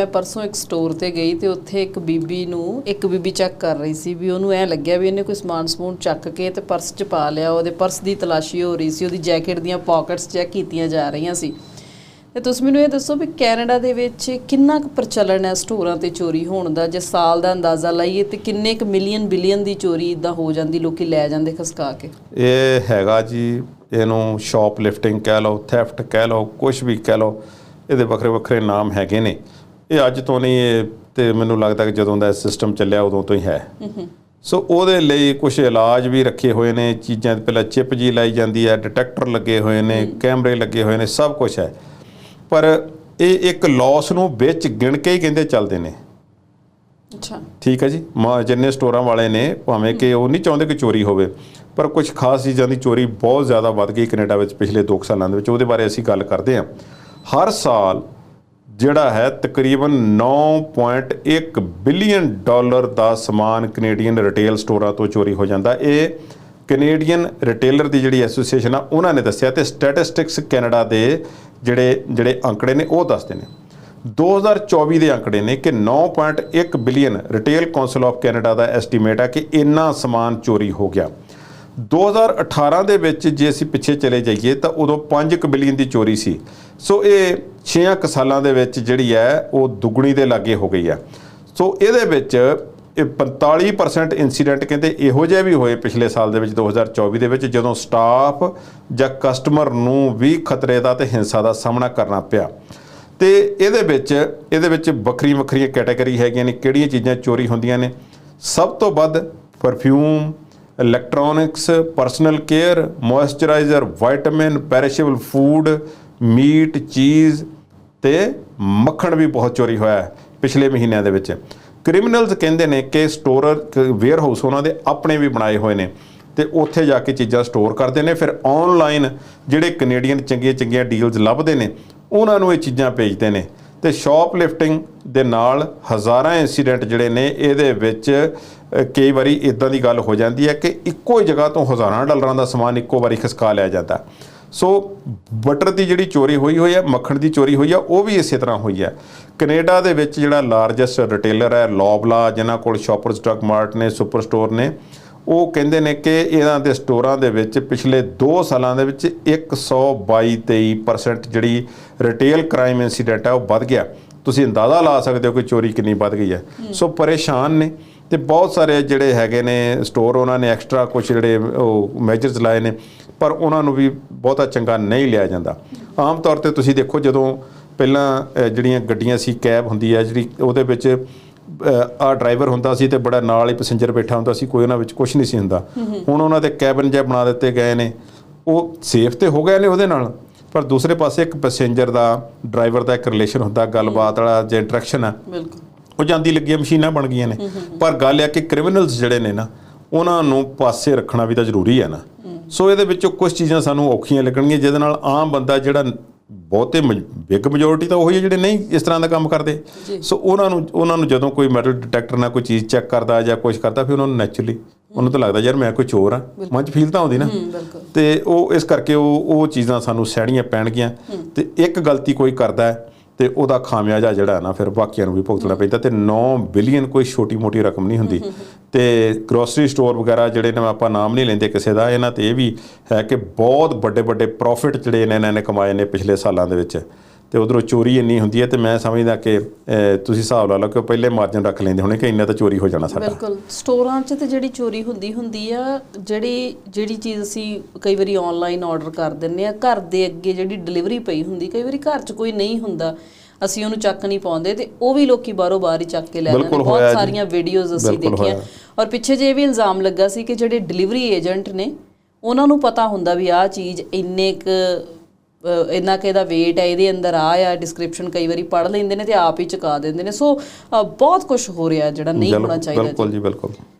ਮੈਂ ਪਰਸੋਂ ਇੱਕ ਸਟੋਰ ਤੇ ਗਈ ਤੇ ਉੱਥੇ ਇੱਕ ਬੀਬੀ ਨੂੰ, ਇੱਕ ਬੀਬੀ ਚੈੱਕ ਕਰ ਰਹੀ ਸੀ ਵੀ ਉਹਨੂੰ ਐ ਲੱਗਿਆ ਵੀ ਇਹਨੇ ਕੋਈ ਸਮਾਨ ਸਮੂਨ ਚੱਕ ਕੇ ਤੇ ਪਰਸ 'ਚ ਪਾ ਲਿਆ, ਉਹਦੇ ਪਰਸ ਦੀ ਤਲਾਸ਼ੀ ਹੋ ਰਹੀ ਸੀ, ਉਹਦੀ ਜੈਕਟ ਦੀਆਂ ਪਾਕਟਸ ਚੈੱਕ ਕੀਤੀਆਂ ਜਾ ਰਹੀਆਂ ਸੀ। ਤੇ ਤੁਸੀਂ ਮੈਨੂੰ ਇਹ ਦੱਸੋ ਵੀ ਕੈਨੇਡਾ ਦੇ ਵਿੱਚ ਕਿੰਨਾ ਕੁ ਪ੍ਰਚਲਨ ਹੈ ਸਟੋਰਾਂ ਤੇ ਚੋਰੀ ਹੋਣ ਦਾ? ਜੇ ਸਾਲ ਦਾ ਅੰਦਾਜ਼ਾ ਲਾਈਏ ਤੇ ਕਿੰਨੇ ਕੁ ਮਿਲੀਅਨ ਬਿਲੀਅਨ ਦੀ ਚੋਰੀ ਇਦਾਂ ਹੋ ਜਾਂਦੀ, ਲੋਕੀ ਲੈ ਜਾਂਦੇ ਖਸਕਾ ਕੇ? ਇਹ ਹੈਗਾ ਜੀ, ਇਹਨੂੰ ਸ਼ਾਪ ਲਿਫਟਿੰਗ ਕਹਿ ਲਓ ਥੈਫਟ ਕਹਿ ਲਓ ਕੁਝ ਵੀ ਕਹਿ ਲਓ, ਇਹਦੇ ਵੱਖਰੇ ਵੱਖਰੇ ਨਾਮ ਹੈਗੇ ਨੇ। ਇਹ ਅੱਜ ਤੋਂ ਨਹੀਂ ਇਹ ਤੇ ਮੈਨੂੰ ਲੱਗਦਾ ਕਿ ਜਦੋਂ ਦਾ ਸਿਸਟਮ ਚੱਲਿਆ ਉਦੋਂ ਤੋਂ ਹੀ ਹੈ। ਸੋ ਉਹਦੇ ਲਈ ਕੁਝ ਇਲਾਜ ਵੀ ਰੱਖੇ ਹੋਏ ਨੇ ਚੀਜ਼ਾਂ ਪਹਿਲਾਂ ਚਿਪ ਜੀ ਲਾਈ ਜਾਂਦੀ ਹੈ ਡਿਟੈਕਟਰ ਲੱਗੇ ਹੋਏ ਨੇ ਕੈਮਰੇ ਲੱਗੇ ਹੋਏ ਨੇ ਸਭ ਕੁਝ ਹੈ। ਪਰ ਇਹ ਇੱਕ ਲਾਸ ਨੂੰ ਵਿੱਚ ਗਿਣ ਕੇ ਹੀ ਕਹਿੰਦੇ ਚੱਲਦੇ ਨੇ। ਅੱਛਾ। ਠੀਕ ਹੈ ਜੀ? ਜਿੰਨੇ ਸਟੋਰਾਂ ਵਾਲੇ ਨੇ ਭਾਵੇਂ ਕਿ ਉਹ ਨਹੀਂ ਚਾਹੁੰਦੇ ਕਿ ਚੋਰੀ ਹੋਵੇ ਪਰ ਕੁਝ ਖਾਸ ਚੀਜ਼ਾਂ ਦੀ ਚੋਰੀ ਬਹੁਤ ਜ਼ਿਆਦਾ ਵੱਧ ਗਈ ਕੈਨੇਡਾ ਵਿੱਚ ਪਿਛਲੇ 2 ਸਾਲਾਂ ਦੇ ਵਿੱਚ ਉਹਦੇ ਬਾਰੇ ਅਸੀਂ ਗੱਲ ਕਰਦੇ ਹਾਂ। ਹਰ ਸਾਲ ਜਿਹੜਾ ਹੈ ਤਕਰੀਬਨ 9.1 ਬਿਲੀਅਨ ਡਾਲਰ ਦਾ ਸਮਾਨ ਕੈਨੇਡੀਅਨ ਰਿਟੇਲ ਸਟੋਰਾਂ ਤੋਂ ਚੋਰੀ ਹੋ ਜਾਂਦਾ। ਇਹ ਕੈਨੇਡੀਅਨ ਰਿਟੇਲਰ ਦੀ ਜਿਹੜੀ ਐਸੋਸੀਏਸ਼ਨ ਆ, ਉਹਨਾਂ ਨੇ ਦੱਸਿਆ ਤੇ ਸਟੈਟਿਸਟਿਕਸ ਕੈਨੇਡਾ ਦੇ ਜਿਹੜੇ ਜਿਹੜੇ ਅੰਕੜੇ ਨੇ, ਉਹ ਦੱਸਦੇ ਨੇ। 2024 ਦੇ ਅੰਕੜੇ ਨੇ ਕਿ 9.1 billion retail council of Canada the estimate ਆ ਕਿ ਇੰਨਾ ਸਮਾਨ ਚੋਰੀ ਹੋ ਗਿਆ। 2018 ਦੇ ਵਿੱਚ ਜੇ ਅਸੀਂ ਪਿੱਛੇ ਚਲੇ ਜਾਈਏ ਤਾਂ ਉਦੋਂ 5 ਬਿਲੀਅਨ ਦੀ ਚੋਰੀ ਸੀ। ਸੋ ਇਹ 6 ਕੁ ਸਾਲਾਂ ਦੇ ਵਿੱਚ ਜਿਹੜੀ ਹੈ ਉਹ ਦੁੱਗਣੀ ਦੇ ਲਾਗੇ ਹੋ ਗਈ ਹੈ। ਸੋ ਇਹਦੇ ਵਿੱਚ ਇਹ 45% ਇਨਸੀਡੈਂਟ ਕਹਿੰਦੇ ਇਹੋ ਜਿਹੇ ਵੀ ਹੋਏ ਪਿਛਲੇ ਸਾਲ ਦੇ ਵਿੱਚ 2024 ਦੇ ਵਿੱਚ, ਜਦੋਂ ਸਟਾਫ ਜਾਂ ਕਸਟਮਰ ਨੂੰ ਵੀ ਖਤਰੇ ਦਾ ਤੇ ਹਿੰਸਾ ਦਾ ਸਾਹਮਣਾ ਕਰਨਾ ਪਿਆ। ਤੇ ਇਹਦੇ ਵਿੱਚ ਇਹਦੇ ਵਿੱਚ ਵੱਖਰੀਆਂ ਵੱਖਰੀਆਂ ਕੈਟਾਗਰੀ ਹੈਗੀਆਂ ਨੇ, ਕਿਹੜੀਆਂ ਚੀਜ਼ਾਂ ਚੋਰੀ ਹੁੰਦੀਆਂ ਨੇ? ਸਭ ਤੋਂ ਵੱਧ perfume electronics personal care moisturiser vitamin perishable food meat, cheese ਤੇ ਮੱਖਣ ਵੀ ਬਹੁਤ ਚੋਰੀ ਹੋਇਆ ਪਿਛਲੇ ਮਹੀਨਿਆਂ ਦੇ ਵਿੱਚ। ਕ੍ਰਿਮੀਨਲਸ ਕਹਿੰਦੇ ਨੇ ਕਿ ਸਟੋਰਰ ਵੇਅਰ ਹਾਊਸ ਉਹਨਾਂ ਦੇ ਆਪਣੇ ਵੀ ਬਣਾਏ ਹੋਏ ਨੇ ਤੇ ਉੱਥੇ ਜਾ ਕੇ ਚੀਜ਼ਾਂ ਸਟੋਰ ਕਰਦੇ ਨੇ। ਫਿਰ ਆਨਲਾਈਨ ਜਿਹੜੇ ਕੈਨੇਡੀਅਨ ਚੰਗੀਆਂ ਚੰਗੀਆਂ ਡੀਲਸ ਲੱਭਦੇ ਨੇ, ਉਹਨਾਂ ਨੂੰ ਇਹ ਚੀਜ਼ਾਂ ਭੇਜਦੇ ਨੇ। ਤੇ ਸ਼ਾਪ ਲਿਫਟਿੰਗ ਦੇ ਨਾਲ ਹਜ਼ਾਰਾਂ ਇਨਸੀਡੈਂਟ ਜਿਹੜੇ ਨੇ, ਇਹਦੇ ਵਿੱਚ ਕਈ ਵਾਰੀ ਇਦਾਂ ਦੀ ਗੱਲ ਹੋ ਜਾਂਦੀ ਹੈ ਕਿ ਇੱਕੋ ਹੀ ਜਗ੍ਹਾ ਤੋਂ ਹਜ਼ਾਰਾਂ ਡਾਲਰਾਂ ਦਾ ਸਮਾਨ ਇੱਕੋ ਵਾਰੀ ਖਿਸਕਾ ਲਿਆ ਜਾਂਦਾ। ਸੋ ਬਟਰ ਦੀ ਜਿਹੜੀ ਚੋਰੀ ਹੋਈ ਹੋਈ ਹੈ ਮੱਖਣ ਦੀ ਚੋਰੀ ਹੋਈ ਆ ਉਹ ਵੀ ਇਸੇ ਤਰ੍ਹਾਂ ਹੋਈ ਹੈ। ਕੈਨੇਡਾ ਦੇ ਵਿੱਚ ਜਿਹੜਾ ਲਾਰਜੈਸਟ ਰਿਟੇਲਰ ਹੈ ਲੌਬਲਾ ਜਿਨ੍ਹਾਂ ਕੋਲ ਸ਼ਾਪਰਸ ਡਰੱਗ ਮਾਰਟ ਨੇ ਸੁਪਰ ਸਟੋਰ ਨੇ ਉਹ ਕਹਿੰਦੇ ਨੇ ਕਿ ਇਹਨਾਂ ਦੇ ਸਟੋਰਾਂ ਦੇ ਵਿੱਚ ਪਿਛਲੇ 2 ਸਾਲਾਂ ਦੇ ਵਿੱਚ 122-23% ਜਿਹੜੀ ਰਿਟੇਲ ਕ੍ਰਾਈਮ ਇਨਸੀਡੈਂਟ ਹੈ ਉਹ ਵੱਧ ਗਿਆ। ਤੁਸੀਂ ਅੰਦਾਜ਼ਾ ਲਾ ਸਕਦੇ ਹੋ ਕਿ ਚੋਰੀ ਕਿੰਨੀ ਵੱਧ ਗਈ ਹੈ। ਸੋ ਪਰੇਸ਼ਾਨ ਨੇ। ਤੇ ਬਹੁਤ ਸਾਰੇ ਜਿਹੜੇ ਹੈਗੇ ਨੇ ਸਟੋਰ ਉਹਨਾਂ ਨੇ ਐਕਸਟਰਾ ਕੁਝ ਜਿਹੜੇ ਉਹ ਮੈਜਰਸ ਲਾਏ ਨੇ, ਪਰ ਉਹਨਾਂ ਨੂੰ ਵੀ ਬਹੁਤਾ ਚੰਗਾ ਨਹੀਂ ਲਿਆ ਜਾਂਦਾ। ਆਮ ਤੌਰ ਤੇ ਤੁਸੀਂ ਦੇਖੋ, ਜਦੋਂ ਪਹਿਲਾਂ ਜਿਹੜੀਆਂ ਗੱਡੀਆਂ ਸੀ ਕੈਬ ਹੁੰਦੀ ਹੈ, ਜਿਹੜੀ ਉਹਦੇ ਵਿੱਚ ਆ ਡਰਾਈਵਰ ਹੁੰਦਾ ਸੀ ਤੇ ਬੜਾ ਨਾਲ ਹੀ ਪੈਸੇਂਜਰ ਬੈਠਾ ਹੁੰਦਾ ਸੀ, ਕੋਈ ਉਹਨਾਂ ਵਿੱਚ ਕੁਝ ਨਹੀਂ ਸੀ ਹੁੰਦਾ। ਹੁਣ ਉਹਨਾਂ ਦੇ ਕੈਬਨ ਜਿਹਾ ਬਣਾ ਦਿੱਤੇ ਗਏ ਨੇ, ਉਹ ਸੇਫ ਤੇ ਹੋ ਗਏ ਨੇ ਉਹਦੇ ਨਾਲ, ਪਰ ਦੂਸਰੇ ਪਾਸੇ ਇੱਕ ਪੈਸੇਂਜਰ ਦਾ ਡਰਾਈਵਰ ਦਾ ਇੱਕ ਰਿਲੇਸ਼ਨ ਹੁੰਦਾ, ਗੱਲਬਾਤ ਵਾਲਾ ਜੇ ਇੰਟਰੈਕਸ਼ਨ ਆ। ਬਿਲਕੁਲ। ਉਹ ਜਾਂਦੀ ਲੱਗੀਆਂ ਮਸ਼ੀਨਾਂ ਬਣ ਗਈਆਂ ਨੇ। ਪਰ ਗੱਲ ਇਹ ਆ ਕਿ ਕ੍ਰਿਮੀਨਲਸ ਜਿਹੜੇ ਨੇ ਨਾ ਉਹਨਾਂ ਨੂੰ ਪਾਸੇ ਰੱਖਣਾ ਵੀ ਤਾਂ ਜ਼ਰੂਰੀ ਹੈ ਨਾ। ਸੋ ਇਹਦੇ ਵਿੱਚੋਂ ਕੁਝ ਚੀਜ਼ਾਂ ਸਾਨੂੰ ਔਖੀਆਂ ਲੱਗਣਗੀਆਂ ਜਿਹਦੇ ਨਾਲ ਆਮ ਬੰਦਾ ਜਿਹੜਾ ਬਹੁਤੇ ਬਿਗ ਮੈਜੋਰਿਟੀ ਤਾਂ ਉਹੀ ਹੈ ਜਿਹੜੇ ਨਹੀਂ ਇਸ ਤਰ੍ਹਾਂ ਦਾ ਕੰਮ ਕਰਦੇ। ਸੋ ਉਹਨਾਂ ਨੂੰ ਉਹਨਾਂ ਨੂੰ ਜਦੋਂ ਕੋਈ ਮੈਟਲ ਡਿਟੈਕਟਰ ਨਾਲ ਕੋਈ ਚੀਜ਼ ਚੈੱਕ ਕਰਦਾ ਜਾਂ ਕੁਝ ਕਰਦਾ ਫਿਰ ਉਹਨਾਂ ਨੂੰ ਨੈਚੁਰਲੀ ਉਹਨੂੰ ਤਾਂ ਲੱਗਦਾ ਯਾਰ ਮੈਂ ਕੋਈ ਚੋਰ ਆ ਮਨ ਚ ਫੀਲ ਤਾਂ ਆਉਂਦੀ ਨਾ। ਤੇ ਉਹ ਇਸ ਕਰਕੇ ਉਹ ਉਹ ਚੀਜ਼ਾਂ ਸਾਨੂੰ ਸਹਿਣੀਆਂ ਪੈਣਗੀਆਂ। ਤੇ ਇੱਕ ਗਲਤੀ ਕੋਈ ਕਰਦਾ ਹੈ ਤੇ ਉਹਦਾ ਖਾਮਿਆਜਾ ਜਿਹੜਾ ਹੈ ਨਾ, ਫਿਰ ਬਾਕੀਆਂ ਨੂੰ ਵੀ ਭੁਗਤਣਾ ਪੈਂਦਾ ਤੇ 9 ਬਿਲੀਅਨ ਕੋਈ ਛੋਟੀ-ਮੋਟੀ ਰਕਮ ਨਹੀਂ ਹੁੰਦੀ। ਤੇ ਗਰੋਸਰੀ ਸਟੋਰ ਵਗੈਰਾ ਜਿਹੜੇ ਨੇ, ਆਪਾਂ ਨਾਮ ਨਹੀਂ ਲੈਂਦੇ ਕਿਸੇ ਦਾ, ਇਹਨਾਂ ਤੇ ਇਹ ਵੀ ਹੈ ਕਿ ਬਹੁਤ ਵੱਡੇ-ਵੱਡੇ ਪ੍ਰੋਫਿਟ ਜਿਹੜੇ ਨੇ ਇਹਨਾਂ ਨੇ ਕਮਾਏ ਨੇ ਪਿਛਲੇ ਸਾਲਾਂ ਦੇ ਵਿੱਚ। ਤੇ ਉਧਰੋਂ ਚੋਰੀ ਇੰਨੀ ਹੁੰਦੀ ਹੈ ਤੇ ਮੈਂ ਸਮਝਦਾ ਕਿ ਤੁਸੀਂ ਹਿਸਾਬ ਲਾ ਲਓ ਕਿ ਪਹਿਲੇ ਮਾਰਜਨ ਰੱਖ ਲੈਂਦੇ ਹੋਣੇ ਕਿ ਇੰਨਾ ਤਾਂ ਚੋਰੀ ਹੋ ਜਾਣਾ ਸਾਡਾ ਬਿਲਕੁਲ ਸਟੋਰਾਂ 'ਚ ਤੇ ਜਿਹੜੀ ਚੋਰੀ ਹੁੰਦੀ ਹੁੰਦੀ ਆ ਜਿਹੜੀ ਜਿਹੜੀ ਚੀਜ਼ ਅਸੀਂ ਕਈ ਵਾਰੀ ਆਨਲਾਈਨ ਆਰਡਰ ਕਰ ਦਿੰਨੇ ਆ ਘਰ ਦੇ ਅੱਗੇ ਜਿਹੜੀ ਡਿਲੀਵਰੀ ਪਈ ਹੁੰਦੀ ਕਈ ਵਾਰੀ ਘਰ 'ਚ ਕੋਈ ਨਹੀਂ ਹੁੰਦਾ ਅਸੀਂ ਉਹਨੂੰ ਚੱਕ ਨਹੀਂ ਪਾਉਂਦੇ ਤੇ ਉਹ ਵੀ ਲੋਕੀ ਬਾਹਰੋਂ ਬਾਹਰ ਹੀ ਚੱਕ ਕੇ ਲੈ ਜਾਂਦੇ ਬਿਲਕੁਲ ਬਹੁਤ। ਸਾਰੀਆਂ ਵੀਡੀਓਜ਼ ਅਸੀਂ ਦੇਖੀਆਂ। ਔਰ ਪਿੱਛੇ ਜੇ ਵੀ ਇਲਜ਼ਾਮ ਲੱਗਾ ਸੀ ਕਿ ਜਿਹੜੇ ਡਿਲੀਵਰੀ ਏਜੰਟ ਨੇ ਉਹਨਾਂ ਨੂੰ ਪਤਾ ਹੁੰਦਾ ਵੀ ਆਹ ਚੀਜ਼ ਇੰਨੇ ਕ ਇੰਨਾ ਕਿ ਇਹਦਾ weight ਹੈ ਇਹਦੇ ਅੰਦਰ ਆ ਆ ਡਿਸਕ੍ਰਿਪਸ਼ਨ ਕਈ ਵਾਰੀ ਪੜ੍ਹ ਲੈਂਦੇ ਨੇ ਤੇ ਆਪ ਹੀ ਚੁਕਾ ਦਿੰਦੇ ਨੇ ਸੋ ਬਹੁਤ ਕੁਝ ਹੋ ਰਿਹਾ ਜਿਹੜਾ ਨਹੀਂ ਹੋਣਾ ਚਾਹੀਦਾ। ਬਿਲਕੁਲ ਜੀ ਬਿਲਕੁਲ